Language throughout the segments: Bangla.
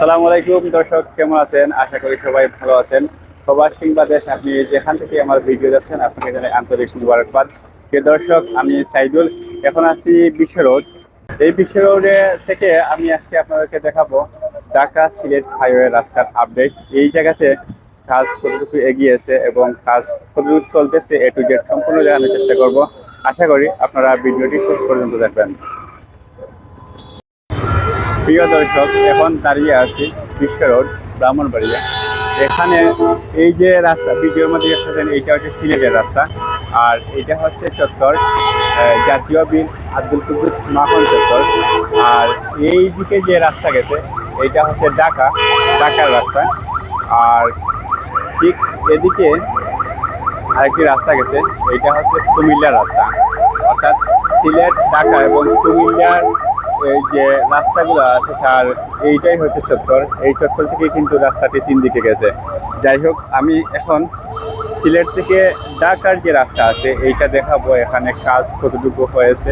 আসসালামু আলাইকুম, দর্শক, কেমন আছেন? আশা করি সবাই ভালো আছেন। প্রবাস কিংবা আপনি যেখান থেকে আমার ভিডিও যাচ্ছেন আপনাকে জানাই আন্তরিক মুবারকবাদ প্রিয় দর্শক, আমি সাইদুল, এখন আছি বিশ্ব রোড। এই বিশ্ব রোডে থেকে আমি আজকে আপনাদেরকে দেখাবো ঢাকা সিলেট হাইওয়ে রাস্তার আপডেট। এই জায়গাতে কাজ কতটুকু এগিয়েছে এবং কাজ কতটুকু চলতেছে, এ টু জেড সম্পূর্ণ জানানোর চেষ্টা করব। আশা করি আপনারা ভিডিওটি শেষ পর্যন্ত দেখবেন। প্রিয় দর্শক, এখন দাঁড়িয়ে আছি বিশ্ব রোড, ব্রাহ্মণবাড়িয়া। এখানে এই যে রাস্তা ভিডিওর মধ্যে দেখতেছেন এইটা হচ্ছে সিলেটের রাস্তা। আর এটা হচ্ছে চত্বর জাতীয় বীর আব্দুল কুদ্দুস মাখন চত্বর। আর এই দিকে যে রাস্তা গেছে, এইটা হচ্ছে ঢাকা, ঢাকার রাস্তা। আর ঠিক এদিকে আরেকটি রাস্তা গেছে, এইটা হচ্ছে কুমিল্লার রাস্তা। অর্থাৎ সিলেট, ঢাকা এবং কুমিল্লার এই যে রাস্তাগুলো আছে, তার এইটাই হচ্ছে চত্বর। এই চত্বর থেকে কিন্তু রাস্তাটি তিন দিকে গেছে। যাই হোক, আমি এখন সিলেট থেকে ঢাকার যে রাস্তা আছে, এইটা দেখাবো এখানে কাজ কতটুকু হয়েছে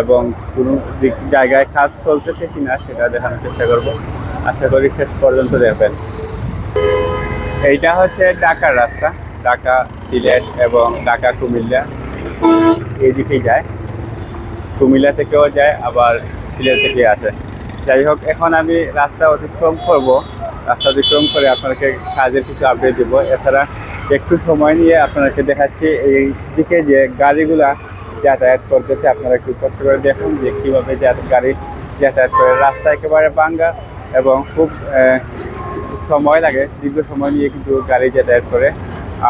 এবং কোনো দিক জায়গায় কাজ চলতেছে কিনা সেটা দেখানোর চেষ্টা করব। আশা করি শেষ পর্যন্ত দেখবেন। এইটা হচ্ছে ঢাকার রাস্তা, ঢাকা, সিলেট এবং ঢাকা, কুমিল্লা। এইদিকেই যায়। কুমিল্লা থেকেও যায়, আবার সিলেট থেকে আসে। যাই হোক, এখন আমি রাস্তা অতিক্রম করব। রাস্তা অতিক্রম করে আপনাকে কাজের কিছু আপডেট দেবো। এছাড়া একটু সময় নিয়ে আপনাকে দেখাচ্ছি এই দিকে যে গাড়িগুলা যাতায়াত করতেছে। আপনারা একটু কষ্ট করে দেখুন যে কীভাবে গাড়ি যাতায়াত করে। রাস্তা একেবারে বাঙ্গা এবং খুব সময় লাগে, দীর্ঘ সময় নিয়ে কিন্তু গাড়ি যাতায়াত করে।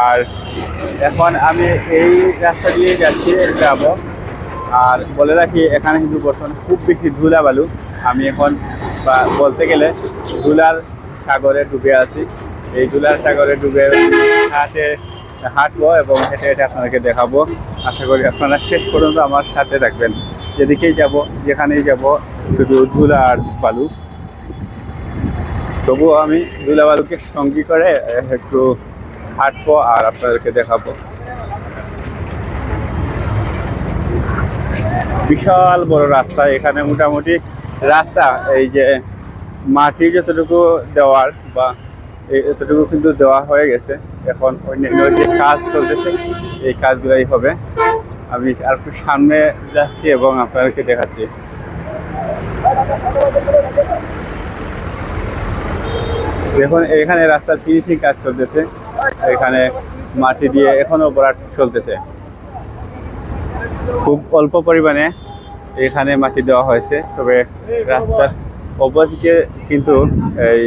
আর এখন আমি এই রাস্তা দিয়ে যাচ্ছি যাব আর বলে রাখি, এখানে কিন্তু বর্তমানে খুব বেশি ধুলা বালু আমি এখন বলতে গেলে ধুলার সাগরে ডুবে আছি। এই ধুলার সাগরে ডুবে হাটে হাঁটবো এবং হেঁটে হেঁটে আপনাদেরকে দেখাবো। আশা করি আপনারা শেষ পর্যন্ত আমার সাথে থাকবেন। যেদিকেই যাব, যেখানেই যাব, শুধু ধুলা আর বালু। তবুও আমি ধুলা বালুকে সঙ্গী করে একটু হাঁটবো আর আপনাদেরকে দেখাবো। বিশাল বড় রাস্তা। এখানে মোটামুটি রাস্তা, এই যে মাটি যতটুকু দেওয়ার বা এতটুকু কিন্তু দেওয়া হয়ে গেছে। এখন অন্যান্য যে কাজ চলতেছে, এই কাজগুলোই হবে। আমি আর একটু সামনে যাচ্ছি এবং আপনাদেরকে দেখাচ্ছি। দেখুন, এখানে রাস্তার ফিনিশিং কাজ চলতেছে। এখানে মাটি দিয়ে এখনও ভরাট চলতেছে। খুব অল্প পরিমাণে এখানে মাটি দেওয়া হয়েছে, তবে রাস্তার অপোজিটে কিন্তু এই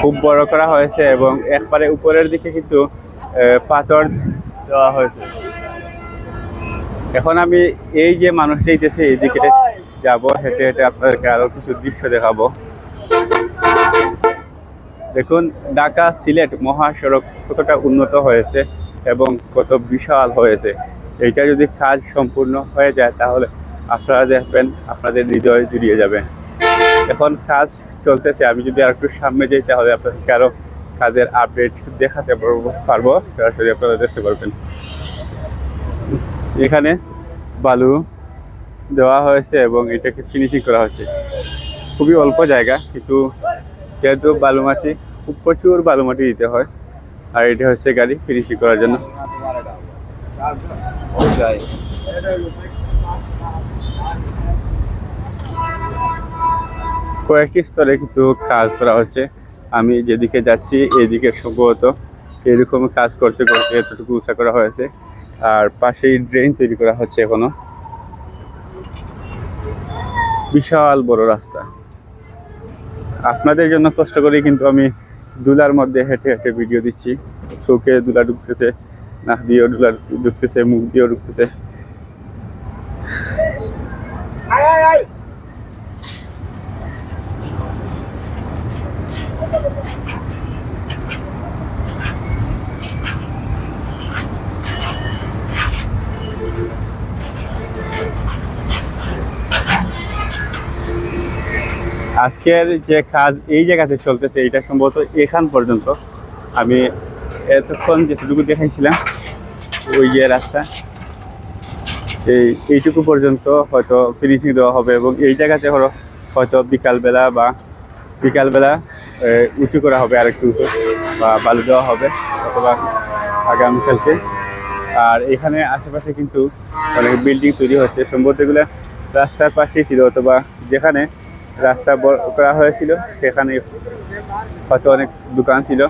খুব বড় করা হয়েছে এবং একবারে উপরের দিকে কিন্তু পাথর দেওয়া হয়েছে। এখন আমি এই যে মানুষটি যেতেছে এই দিকে যাব, হেঁটে হেঁটে আপনাদেরকে আরও কিছু দৃশ্য দেখাবো। দেখুন, ঢাকা সিলেট মহাসড়ক কতটা উন্নত হয়েছে এবং কত বিশাল হয়েছে। এইটা যদি কাজ সম্পূর্ণ হয়ে যায়, তাহলে আপনারা দেখবেন আপনাদের হৃদয় জুড়িয়ে যাবে। এখন কাজ চলতেছে, আমি যদি আর একটু সামনে যাই, তাহলে আপনাদেরকে আরও কাজের আপডেট দেখাতে পারব সরাসরি আপনারা দেখতে পারবেন। এখানে বালু দেওয়া হয়েছে এবং এটাকে ফিনিশিং করা হচ্ছে। খুবই অল্প জায়গা, কিন্তু যেহেতু বালু মাটি, খুব প্রচুর বালু মাটি দিতে হয়। আর এটা হচ্ছে গাড়ি ফিনিশিং করার জন্য। কয়েকটি স্তরে কিন্তু কাজ করা হচ্ছে। আমি যেদিকে যাচ্ছি, এদিকে সম্ভবত এরকম কাজ করতে করতে এতটুকু উঁচা করা হয়েছে। আর পাশেই ড্রেন তৈরি করা হচ্ছে এখনও। বিশাল বড় রাস্তা। আপনাদের জন্য কষ্ট করে কিন্তু আমি দুলার মধ্যে হেঁটে হেঁটে ভিডিও দিচ্ছি। চোখে দুলা ঢুকতেছে। নাক দিয়েও দুলা ঢুকতেছে, মুখ দিয়েও ঢুকতেছে। আজকের যে কাজ এই জায়গাতে চলতেছে, এটা সম্ভবত এখান পর্যন্ত। আমি এতক্ষণ যেটুকু দেখাইছিলাম ওই যে রাস্তা, এই এইটুকু পর্যন্ত হয়তো ফিনিশিং দেওয়া হবে এবং এই জায়গাতে হলো হয়তো বিকালবেলা বা বিকালবেলা উঁচু করা হবে আরেকটু উঁচু বা বালু দেওয়া হবে অথবা আগামীকালকে। আর এখানে আশেপাশে কিন্তু অনেক বিল্ডিং তৈরি হচ্ছে। সম্ভবত এগুলো রাস্তার পাশেই ছিল অথবা যেখানে রাস্তা করা হয়েছিল, সেখানে হয়তো অনেক দোকান ছিল,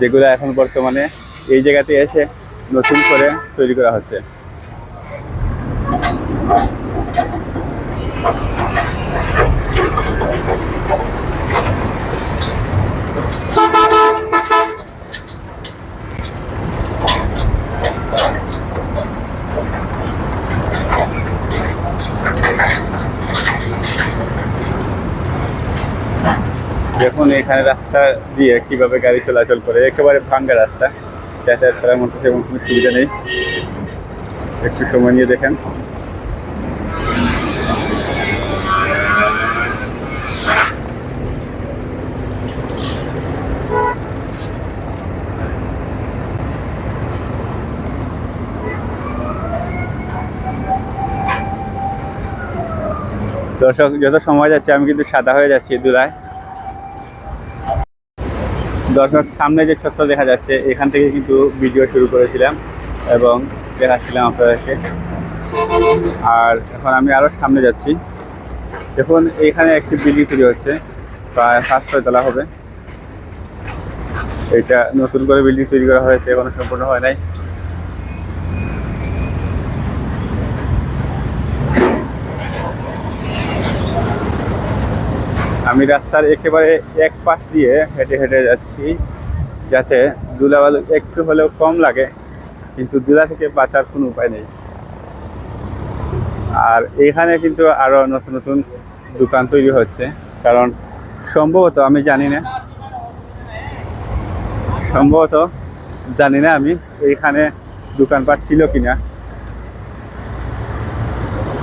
যেগুলো এখন বর্তমানে এই জায়গাতে এসে নতুন করে তৈরি করা হচ্ছে। দেখুন, এখানে রাস্তা দিয়ে কীভাবে গাড়ি চলাচল করে, একেবারে ভাঙ্গা রাস্তা। যাতায়াত করার মতো তেমন কোনো সুবিধা নেই। একটু সময় নিয়ে দেখেন। দর্শক, যত সময় যাচ্ছে, আমি কিন্তু সাদা হয়ে যাচ্ছি দুলায়। দর্শক, সামনে যে ছত্র দেখা যাচ্ছে, এখান থেকে কিন্তু ভিডিও শুরু করেছিলাম এবং দেখাচ্ছিলাম আপনাদেরকে। আর এখন আমি আরও সামনে যাচ্ছি। দেখুন, এখানে একটি বিল্ডিং তৈরি হচ্ছে, প্রায় পাঁচশোয় তলা হবে। এটা নতুন করে বিল্ডিং তৈরি করা হয়েছে, এখনও সম্পূর্ণ হয় নাই। আমি রাস্তার একেবারে এক পাশ দিয়ে হেঁটে হেঁটে যাচ্ছি, যাতে ধুলাবালু একটু হলেও কম লাগে, কিন্তু দুলা থেকে বাঁচার কোনো উপায় নেই। আর এখানে কিন্তু আরও নতুন নতুন দোকান তৈরি হচ্ছে, কারণ সম্ভবত, আমি জানি না, সম্ভবত জানি না আমি এইখানে দোকানপাট ছিল কিনা।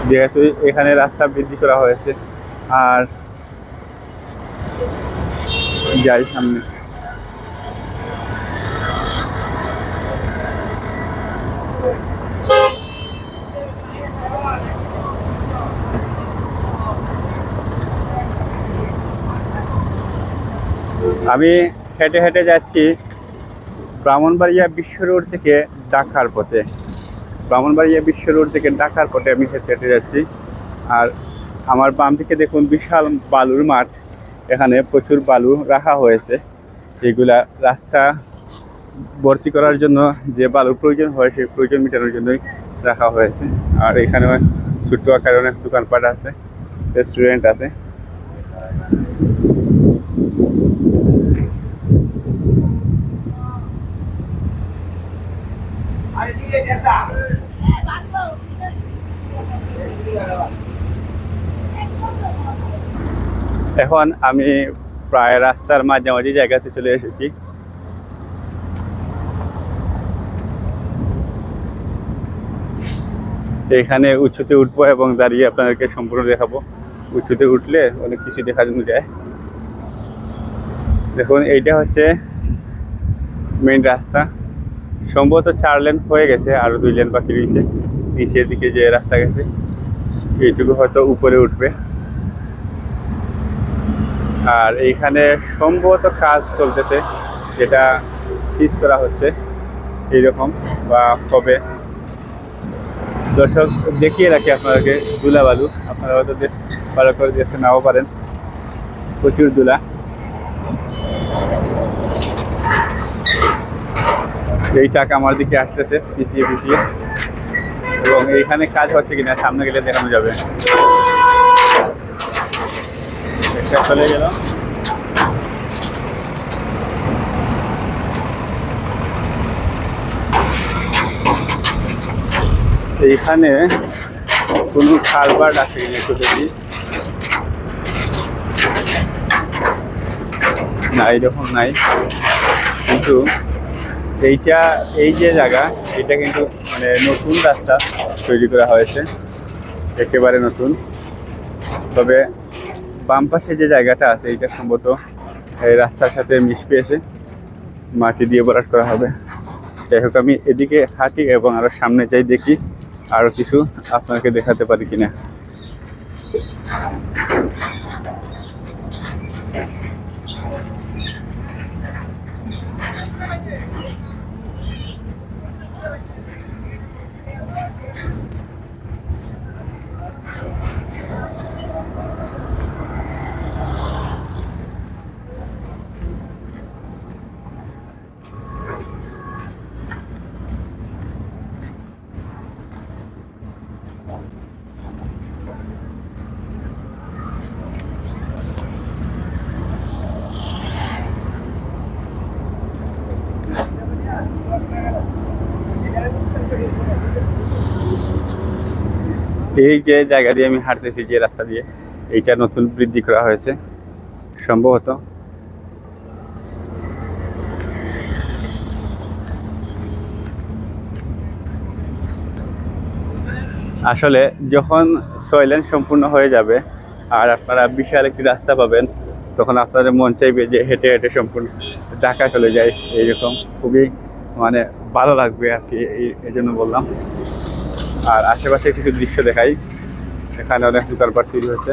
যেহেতু এখানে রাস্তা বৃদ্ধি করা হয়েছে, আর যাই সামনে। আমি হেঁটে হেঁটে যাচ্ছি ব্রাহ্মণবাড়িয়া বিশ্ব রোড থেকে ডাকার পথে। ব্রাহ্মণবাড়িয়া বিশ্ব রোড থেকে ডাকার পথে আমি হেঁটে হেঁটে যাচ্ছি। আর আমার বাম দিকে দেখুন বিশাল বালুর মাঠ। এখানে প্রচুর বালু রাখা হয়েছে, যেগুলা রাস্তা ভর্তি করার জন্য যে বালুর প্রয়োজন হয় সেই প্রয়োজন মেটানোর জন্যই রাখা হয়েছে। আর এখানে ছোট্ট আকারে অনেক দোকানপাট আছে, রেস্টুরেন্ট আছে। এখন আমি প্রায় রাস্তার মাঝামাঝি জায়গাতে চলে এসেছি। এখানে উঁচুতে উঠবো এবং দাঁড়িয়ে আপনাদেরকে সম্পূর্ণ দেখাবো। উঁচুতে উঠলে অনেক কিছু দেখা যায়। দেখুন, এইটা হচ্ছে মেইন রাস্তা। সম্ভবত চার লেন হয়ে গেছে, আরও দুই লেন বাকি রয়েছে। নিচের দিকে যে রাস্তা গেছে, এইটুকু হয়তো উপরে উঠবে। আর এইখানে সম্ভবত কাজ চলতেছে, যেটা পিচ করা হচ্ছে, এইরকম বা কবে দর্শক, দেখিয়ে রাখি আপনাদেরকে, দুলা বালু। আপনারা হয়তো ভালো করে দেখতে নাও পারেন। প্রচুর দুলা। এই টাকা আমার দিকে আসতেছে, পিছিয়ে পিছিয়ে। এবং এইখানে কাজ হচ্ছে কিনা, সামনে গেলে দেখানো যাবে। চলে গেল এইখানে কোনো কারবার আছে একটু দেখি। না এরকম নাই। কিন্তু এইটা, এই যে জায়গা, এটা কিন্তু মানে নতুন রাস্তা তৈরি করা হয়েছে। একেবারে নতুন। তবে বাম পাশে যে জায়গাটা আছে এটা সম্ভবত, এই রাস্তার সাথে মিশ পেয়েছে। মাটি দিয়ে বরাট করা হবে। যাই হোক, আমি এদিকে হাঁটি এবং আরও সামনে যাই দেখি, আরও কিছু আপনাকে দেখাতে পারি কিনা। এই যে জায়গা দিয়ে আমি হাঁটতেছি, যে রাস্তা দিয়ে, এইটা নতুন বৃদ্ধি করা হয়েছে, সম্ভবত। আসলে যখন ছয় লেন সম্পূর্ণ হয়ে যাবে আর আপনারা বিশাল একটি রাস্তা পাবেন, তখন আপনাদের মন চাইবে যে হেঁটে হেঁটে সম্পূর্ণ ঢাকা চলে যায় এইরকম খুবই মানে ভালো লাগবে আর কি এই জন্য বললাম। আর আশেপাশে কিছু দৃশ্য দেখাই। এখানে অনেক দোকানপাট তৈরি হচ্ছে।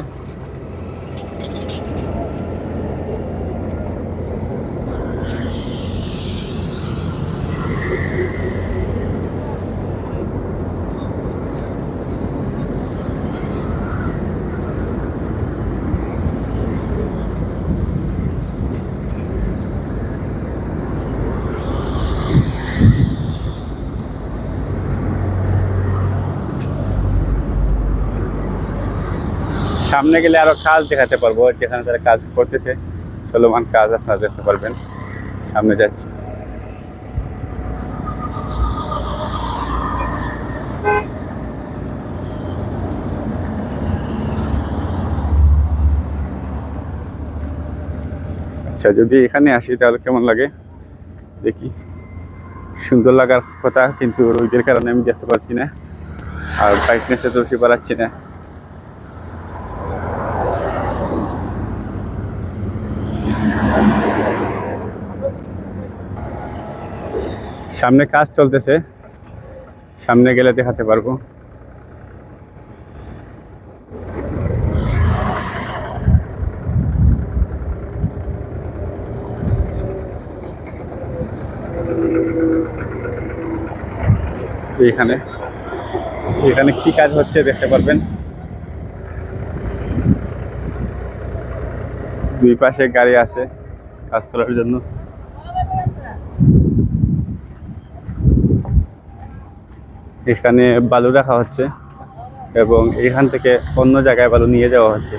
সামনে গেলে আরও কাজ দেখাতে পারব, যেখানে তারা কাজ করতেছে। চলমান কাজ আপনারা দেখতে পারবেন। সামনে যাচ্ছি। আচ্ছা যদি এখানে আসি তাহলে কেমন লাগে? দেখি। সুন্দর লাগার কথা, কিন্তু রোদের কারণে আমি দেখতে পাচ্ছি না। আর ব্রাইটনেসে তো উঠে পারাচ্ছি না। সামনে কাজ চলতেছে। সামনে গেলে দেখাতে পারব। এখানে এখানে কি কাজ হচ্ছে দেখতে পারবেন? দুই পাশে গাড়ি আছে, কাজ করার জন্য। এখানে বালু রাখা হচ্ছে এবং এখান থেকে অন্য জায়গায় বালু নিয়ে যাওয়া হচ্ছে।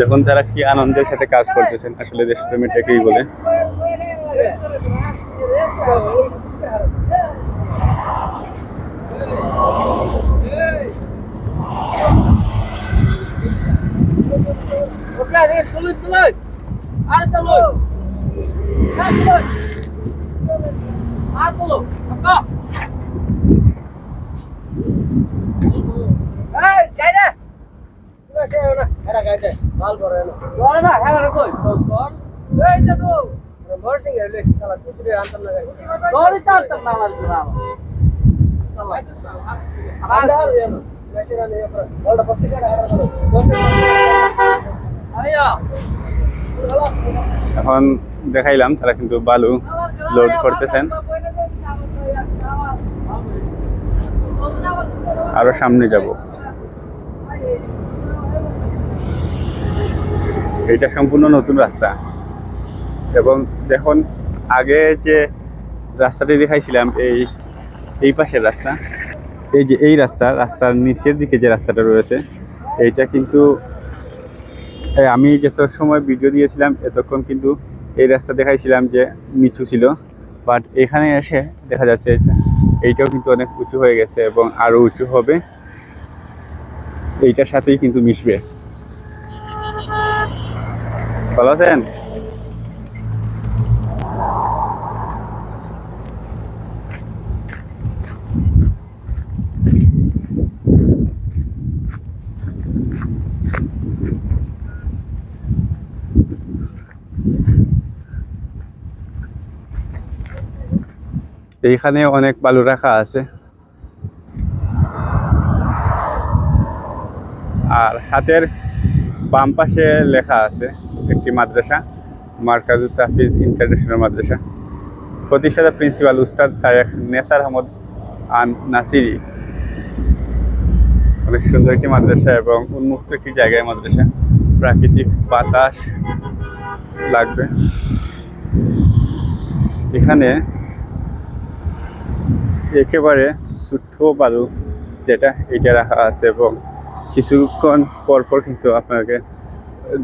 যখন তারা কি আনন্দের সাথে কাজ করতেছেন। আসলে দেশপ্রেমী বলে। Telur. Ada telur. Apa? Hei, যাই না এরা গাইতে মাল করে না না হ্যাঁ কই এই তো তো বর্ডিং এর লেস কালা কুকুরে আনতাম না গাই তো আনতাম না লাগবে না আল্লাহ আল্লাহ মেশিনা নিয়ে পড়া বড় পক্ষে করো আয়া এখন দেখাইলাম তারা কিন্তু বালু লোড করতেছেন। আরও সামনে যাব। এটা সম্পূর্ণ নতুন রাস্তা। এবং দেখুন, আগে যে রাস্তাটি দেখাইছিলাম, এই এই পাশের রাস্তা, এই যে এই রাস্তা, রাস্তার নিচের দিকে যে রাস্তাটা রয়েছে, এইটা কিন্তু আমি যত সময় ভিডিও দিয়েছিলাম, এতক্ষণ কিন্তু এই রাস্তা দেখাইছিলাম যে নিচু ছিল। বাট এখানে এসে দেখা যাচ্ছে এইটাও কিন্তু অনেক উঁচু হয়ে গেছে এবং আরও উঁচু হবে। এইটার সাথেই কিন্তু মিশবে। ভালো আছেন? এইখানে অনেক বালু রাখা আছে। আর হাতের বাম পাশে লেখা আছে একটি মাদ্রাসা, মার্কাজু তাফিজ ইন্টারন্যাশনাল মাদ্রাসা। প্রতিষ্ঠাতা প্রিন্সিপাল উস্তাদ শায়েখ নেসার আহমদ আন নাসিরি। অনেক সুন্দর একটি মাদ্রাসা এবং উন্মুক্ত একটি জায়গায় মাদ্রাসা। প্রাকৃতিক বাতাস লাগবে। এখানে একেবারে ছোট্ট বালু যেটা এটা রাখা আছে এবং কিছুক্ষণ পর পর কিন্তু আপনাকে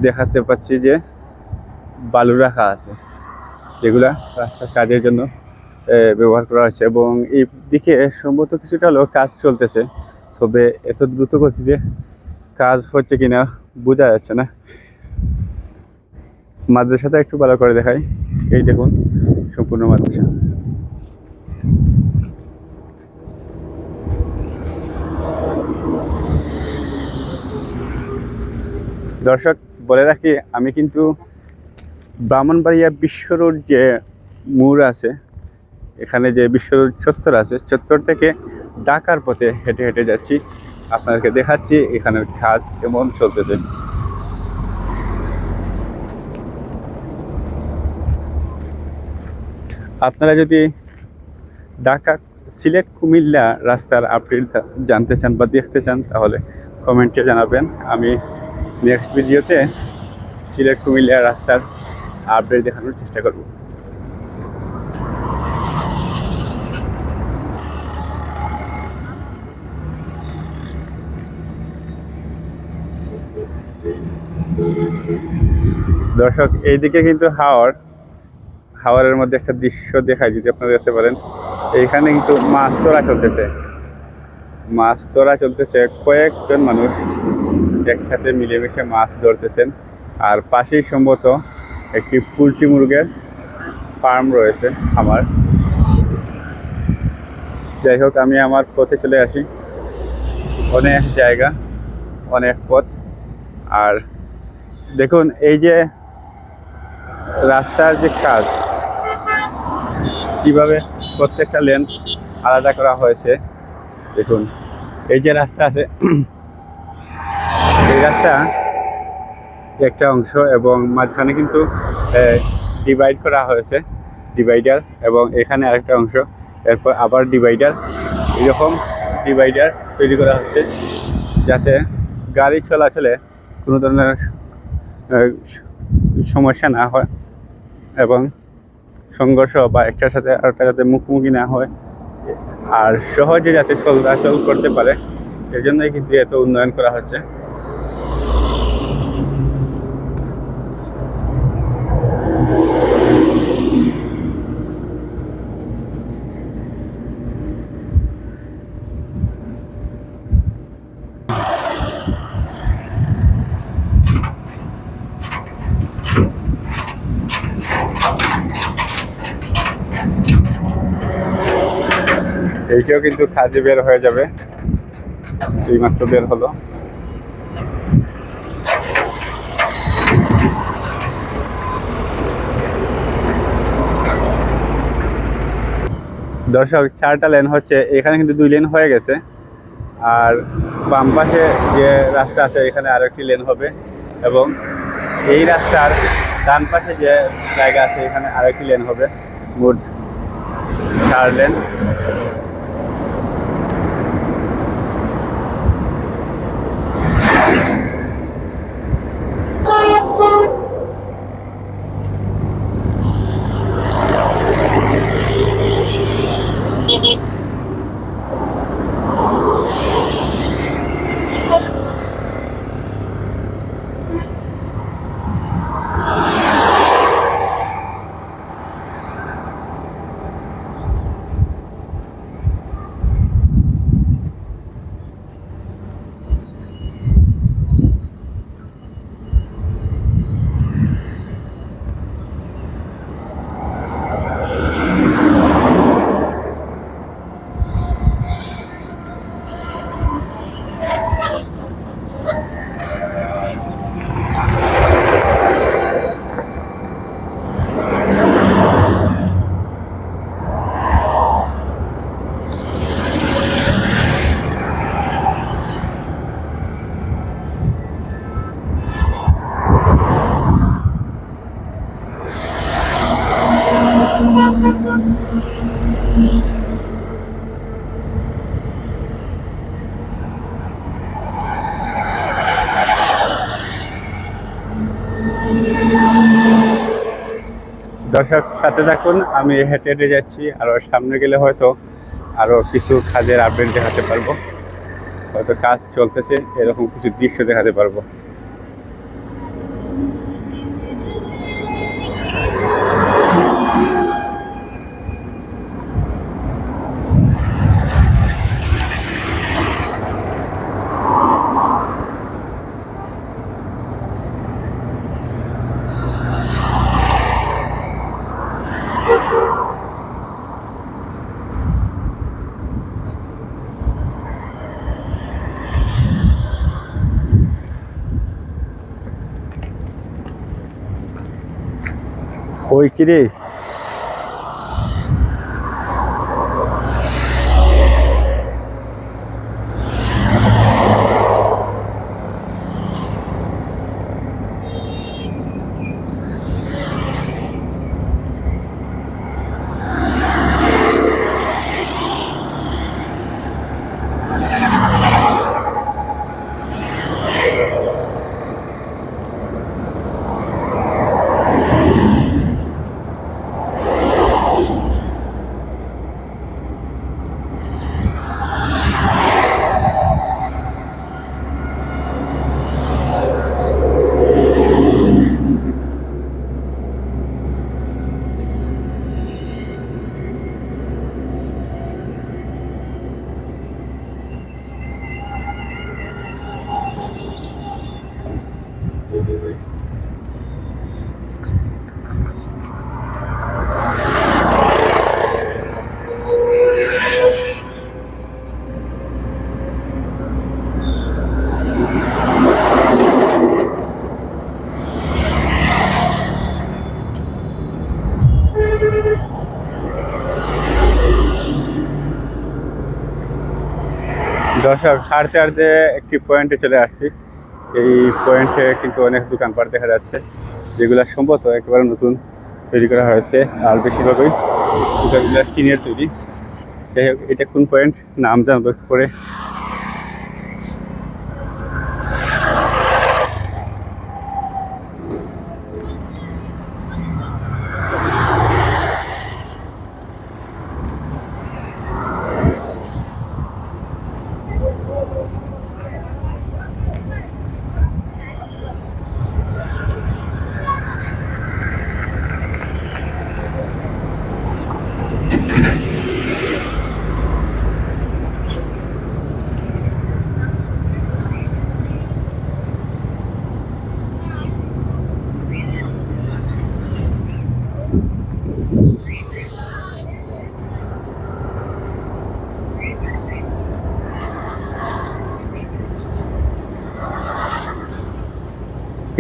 দেখাতে পাচ্ছি যে বালু রাখা আছে, যেগুলা রাস্তার কাজের জন্য ব্যবহার করা হচ্ছে এবং এই দিকে সম্ভবত কিছুটা হলেও কাজ চলতেছে, তবে এত দ্রুত গতিতে কাজ হচ্ছে কিনা বোঝা যাচ্ছে না। মাদ্রাসাটা একটু ভালো করে দেখাই, এই দেখুন, সম্পূর্ণ মাদ্রাসা। দর্শক, বলে রাখি, আমি কিন্তু ব্রাহ্মণবাড়িয়া বিশ্ব রোড যে মোড় আছে, এখানে যে বিশ্ব রোড চত্বর আছে, চত্বর থেকে ঢাকার পথে হেঁটে হেঁটে যাচ্ছি। আপনাদেরকে দেখাচ্ছি এখানের কাজ কেমন চলতেছে। আপনারা যদি ঢাকা, সিলেট, কুমিল্লা রাস্তার আপডেট জানতে চান বা দেখতে চান, তাহলে কমেন্টে জানাবেন। আমি নেক্সট ভিডিওতে সিলেট, কুমিল্লা রাস্তার আপডেট দেখানোর চেষ্টা করব। দর্শক, এইদিকে কিন্তু হাওয়ার হাওয়ারের মধ্যে একটা দৃশ্য দেখায়, যদি আপনারা দেখতে পারেন। এইখানে কিন্তু মাছ ধরা চলতেছে। মাছ ধরা চলতেছে কয়েকজন মানুষ। একসাথে মিলেমিশে মাছ ধরতেছেন। আর পাশেই সম্ভবত একটি পোলট্রি মুরগের ফার্ম রয়েছে খামার যাই হোক, আমি আমার পথে চলে আসি। অনেক জায়গা, অনেক পথ। আর দেখুন, এই যে রাস্তার যে কাজ, কীভাবে প্রত্যেকটা লেন আলাদা করা হয়েছে, দেখুন। এই যে রাস্তা আছে এই রাস্তা একটা অংশ এবং মাঝখানে কিন্তু ডিভাইড করা হয়েছে ডিভাইডার এবং এখানে আরেকটা অংশ। এরপর আবার ডিভাইডার এরকম ডিভাইডার তৈরি করা হচ্ছে যাতে গাড়ি চলাচলে কোনো ধরনের সমস্যা না হয় এবং সংঘর্ষ বা একটার সাথে আরেকটা যাতে মুখোমুখি না হয়। আর সহজে যাতে চলাচল করতে পারে, এর জন্যই কিন্তু এত উন্নয়ন করা হচ্ছে। এইটাও কিন্তু কাজে বের হয়ে যাবে। এইমাত্র বের হলো। দর্শক, চারটা লেন হচ্ছে, এখানে কিন্তু দুই লেন হয়ে গেছে। আর বাম পাশে যে রাস্তা আছে, এখানে আরও একটি লেন হবে। এবং এই রাস্তার ডান পাশে যে জায়গা আছে, এখানে আরও একটি লেন হবে। মোট চার লেন। দর্শক, সাথে থাকুন, আমি হেঁটে হেঁটে যাচ্ছি। আরও সামনে গেলে হয়তো আরও কিছু কাজের আপডেট দেখাতে পারব। হয়তো কাজ চলতেছে, এরকম কিছু দৃশ্য দেখাতে পারব। ওই দর্শক, হাঁটতে হাঁটতে একটি পয়েন্টে চলে আসছি। এই পয়েন্টে কিন্তু অনেক দোকানপাট দেখা যাচ্ছে, যেগুলো সম্ভবত একেবারে নতুন তৈরি করা হয়েছে, আর বেশিরভাগই দোকানগুলো টিনের তৈরি। যাই হোক, এটা কোন পয়েন্ট নাম জানব পরে।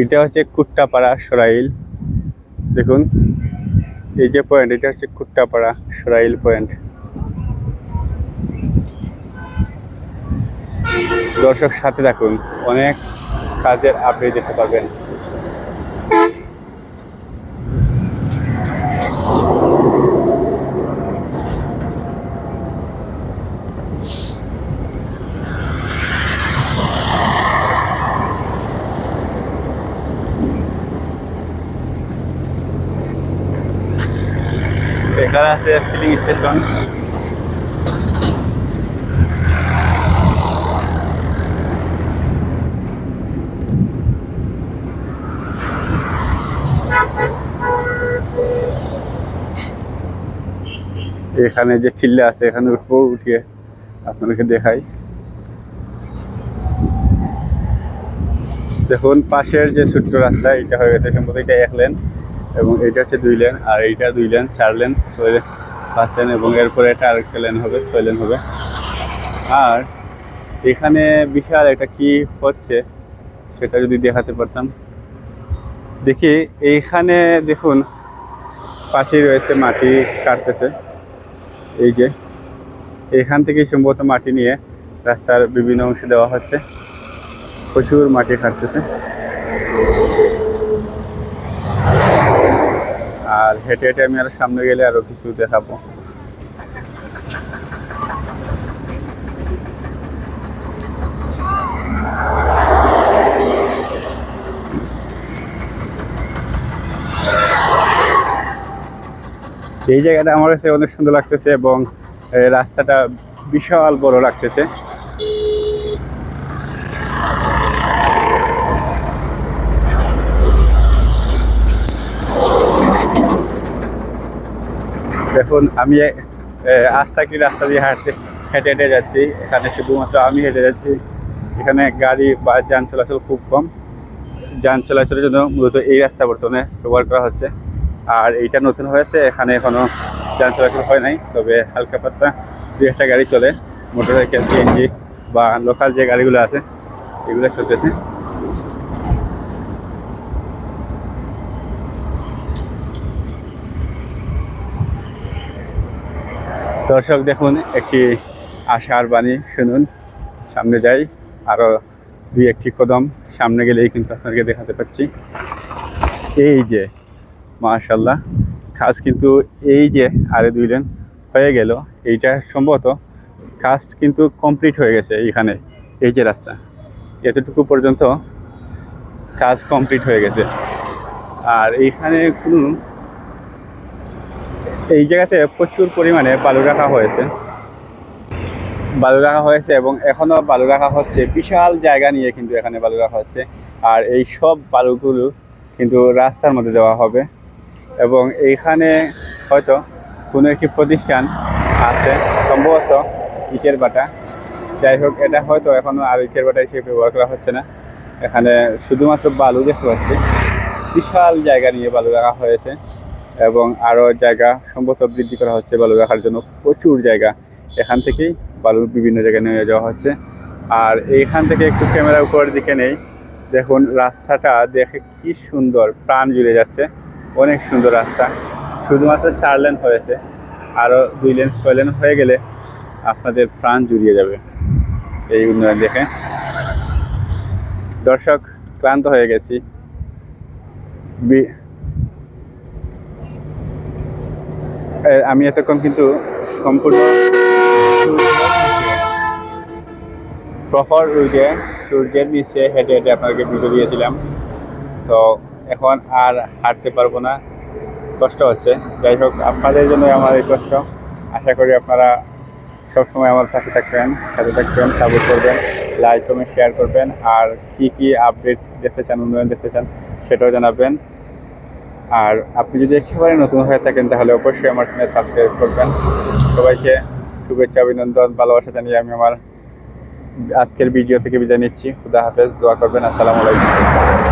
এটা হচ্ছে কুট্টাপাড়া সরাইল। দেখুন, এই যে পয়েন্ট এটা হচ্ছে কুট্টাপাড়া সরাইল পয়েন্ট দর্শক, সাথে থাকুন। অনেক কাজের আপডেট দিতে পারবেন। এখানে যে টিল্লা আছে, এখানে উঠবো উঠিয়ে আপনাদেরকে দেখাই। দেখুন, পাশের যে ছোট্ট রাস্তা, এটা হয়ে গেছে সম্ভবত এটা এক লেন এবং এটা হচ্ছে দুই লেন, আর এইটা দুই লেন, চার লেন ছয় লেন। পাঁচ লেন এবং এরপরে এটা আরেকটা হবে, ছয় হবে। আর এখানে বিশাল এটা কি হচ্ছে, সেটা যদি দেখাতে পারতাম। দেখি, এইখানে দেখুন, পাশেই রয়েছে মাটি কাটতেছে। এই যে, এখান থেকে সম্ভবত মাটি নিয়ে রাস্তার বিভিন্ন অংশে দেওয়া হচ্ছে। প্রচুর মাটি কাটতেছে। আর হেঁটে হেঁটে আমি আরও সামনে গেলে আরও কিছু দেখাবো। এই জায়গাটা আমার কাছে অনেক সুন্দর লাগতেছে এবং রাস্তাটা বিশাল বড় লাগতেছে। দেখুন, আমি আস্তাকি রাস্তা দিয়ে হাঁটতে, হেঁটে হেঁটে যাচ্ছি। এখানে শুধুমাত্র আমি হেঁটে যাচ্ছি। এখানে গাড়ি বা যান চলাচল খুব কম। যান চলাচলের জন্য মূলত এই রাস্তা বর্তমানে ব্যবহার করা হচ্ছে। আর এইটা নতুন হয়েছে, এখানে এখনও যান চলাচল হয় নাই। তবে হালকা পাতলা দু একটা গাড়ি চলে। মোটর সাইকেল সিএনজি বা লোকাল যে গাড়িগুলো আছে, এগুলো চলতেছে। দর্শক দেখুন, একটি আশার বাণী শুনুন, সামনে যাই আরও দুই একটি কদম সামনে গেলেই কিন্তু আপনাকে দেখাতে পাচ্ছি। এই যে মাশাল্লাহ কাজ কিন্তু এই যে আরে দুই লেন হয়ে গেল, এইটা সম্ভবত কাজ কিন্তু কমপ্লিট হয়ে গেছে এইখানে, এই যে রাস্তা। এতটুকু পর্যন্ত কাজ কমপ্লিট হয়ে গেছে। আর এইখানে কোনো এই জায়গাতে প্রচুর পরিমাণে বালু রাখা হয়েছে। বালু রাখা হয়েছে এবং এখনও বালু রাখা হচ্ছে। বিশাল জায়গা নিয়ে কিন্তু এখানে বালু রাখা হচ্ছে। আর এই সব বালুগুলো কিন্তু রাস্তার মধ্যে দেওয়া হবে। এবং এইখানে হয়তো কোনো একটি প্রতিষ্ঠান আছে, সম্ভবত ইটের বাটা। যাই হোক, এটা হয়তো এখনও আর ইটের বাটা হিসেবে ব্যবহার করা হচ্ছে না। এখানে শুধুমাত্র বালু দেখতে পাচ্ছি। বিশাল জায়গা নিয়ে বালু রাখা হয়েছে। এবং আরও জায়গা সম্ভবত বৃদ্ধি করা হচ্ছে বালু রাখার জন্য। প্রচুর জায়গা। এখান থেকেই বালু বিভিন্ন জায়গায় নিয়ে যাওয়া হচ্ছে। আর এইখান থেকে একটু ক্যামেরা উপরের দিকে নেই। দেখুন, রাস্তাটা দেখে কি সুন্দর। প্রাণ জুড়ে যাচ্ছে। অনেক সুন্দর রাস্তা। শুধুমাত্র চার লেন হয়েছে। আরও দুই লেন, ছয় লেন হয়ে গেলে আপনাদের প্রাণ জুড়িয়ে যাবে এই উন্নয়ন দেখে। দর্শক, ক্লান্ত হয়ে গেছি বি- এ, আমি এতক্ষণ কিন্তু সম্পূর্ণ প্রখর রোদে সূর্যের নিচে হেঁটে হেঁটে আপনাকে ভিডিও দিয়েছিলাম। তো এখন আর হাঁটতে পারব না, কষ্ট হচ্ছে। যাই হোক, আপনাদের জন্য আমার এই কষ্ট। আশা করি আপনারা সবসময় আমার পাশে থাকবেন, সাথে থাকবেন সাপোর্ট করবেন লাইক কমেন্ট শেয়ার করবেন। আর কি কি আপডেট দেখতে চান, উন্নয়ন দেখতে চান, সেটাও জানাবেন। আর আপনি যদি একেবারে নতুন হয়ে থাকেন, তাহলে অবশ্যই আমার চ্যানেল সাবস্ক্রাইব করবেন। সবাইকে শুভেচ্ছা, অভিনন্দন, ভালোবাসা জানিয়ে আমি আমার আজকের ভিডিও থেকে বিদায় নিচ্ছি। খুদা হাফেজ, দোয়া করবেন। আসসালামু আলাইকুম।